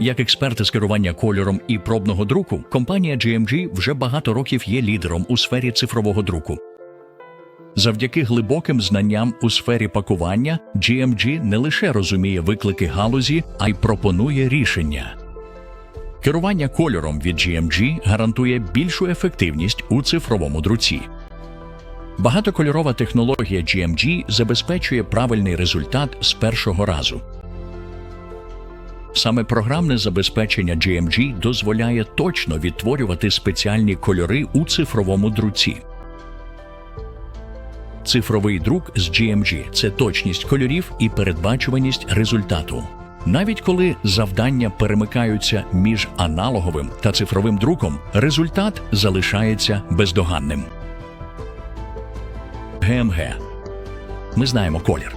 Як експерти з керування кольором і пробного друку, компанія GMG вже багато років є лідером у сфері цифрового друку. Завдяки глибоким знанням у сфері пакування, GMG не лише розуміє виклики галузі, а й пропонує рішення. Керування кольором від GMG гарантує більшу ефективність у цифровому друці. Багатокольорова технологія GMG забезпечує правильний результат з першого разу. Саме програмне забезпечення GMG дозволяє точно відтворювати спеціальні кольори у цифровому друці. Цифровий друк з GMG – це точність кольорів і передбачуваність результату. Навіть коли завдання перемикаються між аналоговим та цифровим друком, результат залишається бездоганним. ГМГ. Ми знаємо колір.